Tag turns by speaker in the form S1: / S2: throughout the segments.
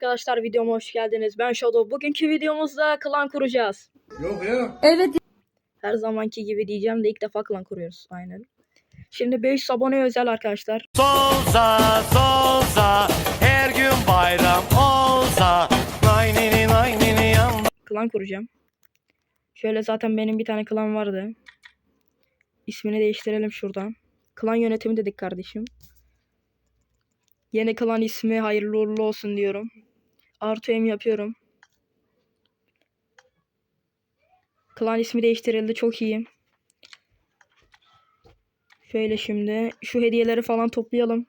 S1: arkadaşlar videoma hoş geldiniz. Ben Shadow. Bugünkü videomuzda klan kuracağız.
S2: Yok ya.
S3: Evet
S1: Her zamanki gibi diyeceğim de ilk defa klan kuruyoruz. Aynen. Şimdi 500 abone özel arkadaşlar.
S4: Solsa solsa her gün bayram olsa Nay nini nay nini yan
S1: Klan kuracağım. Şöyle zaten benim bir tane klan vardı. İsmini değiştirelim şuradan. Klan yönetimi dedik kardeşim. Yeni klan ismi hayırlı uğurlu olsun diyorum. Artı M yapıyorum. Klan ismi değiştirildi çok iyi. Şöyle şimdi şu hediyeleri falan toplayalım.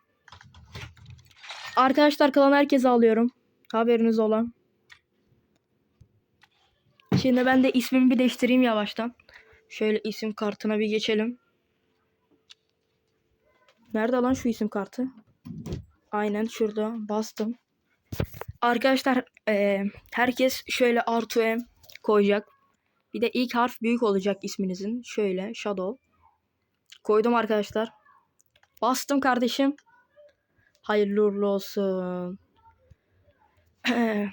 S1: Arkadaşlar klan herkese alıyorum. Haberiniz olan. Şimdi ben de ismimi bir değiştireyim yavaştan. Şöyle isim kartına bir geçelim. Nerede lan şu isim kartı? Aynen şurada bastım. Arkadaşlar eee, herkes şöyle artı M koyacak. Bir de ilk harf büyük olacak isminizin. Şöyle Shadow. Koydum arkadaşlar. Bastım kardeşim. Hayırlı uğurlu olsun.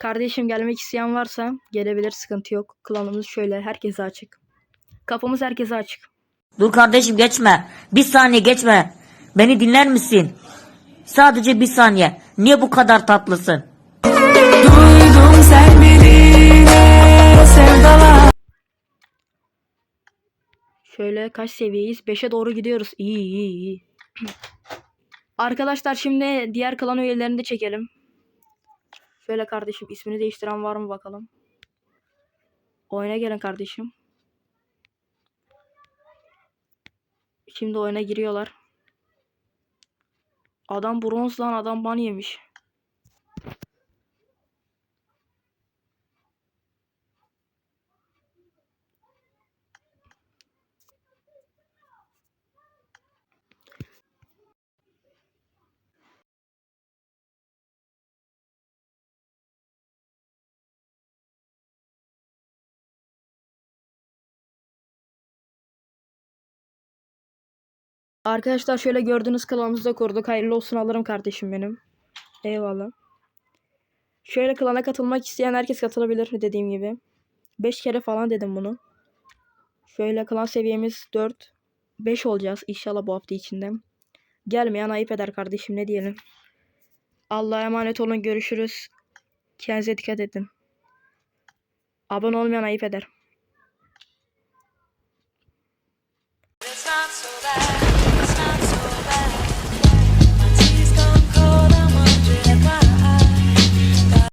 S1: Kardeşim gelmek isteyen varsa gelebilir sıkıntı yok. Klanımız şöyle herkese açık. Kapımız herkese açık.
S5: Dur kardeşim geçme. Bir saniye geçme. Beni dinler misin? Sadece bir saniye. Niye bu kadar tatlısın?
S3: duydum sen birine sevdalar.
S1: Şöyle kaç seviyeyiz? 5'e doğru gidiyoruz. İyi iyi iyi. Arkadaşlar şimdi diğer klan üyelerini de çekelim. Şöyle kardeşim ismini değiştiren var mı bakalım. Oyuna gelin kardeşim. Şimdi oyuna giriyorlar. Adam bronz lan adam ban yemiş. Arkadaşlar şöyle gördüğünüz klanımızda kurduk. Hayırlı olsun alırım kardeşim benim. Eyvallah. Şöyle klana katılmak isteyen herkes katılabilir dediğim gibi. 5 kere falan dedim bunu. Şöyle klan seviyemiz 4. 5 olacağız inşallah bu hafta içinde. Gelmeyen ayıp eder kardeşim ne diyelim. Allah'a emanet olun görüşürüz. Kendinize dikkat edin. Abone olmayan ayıp eder.
S6: It's not so bad.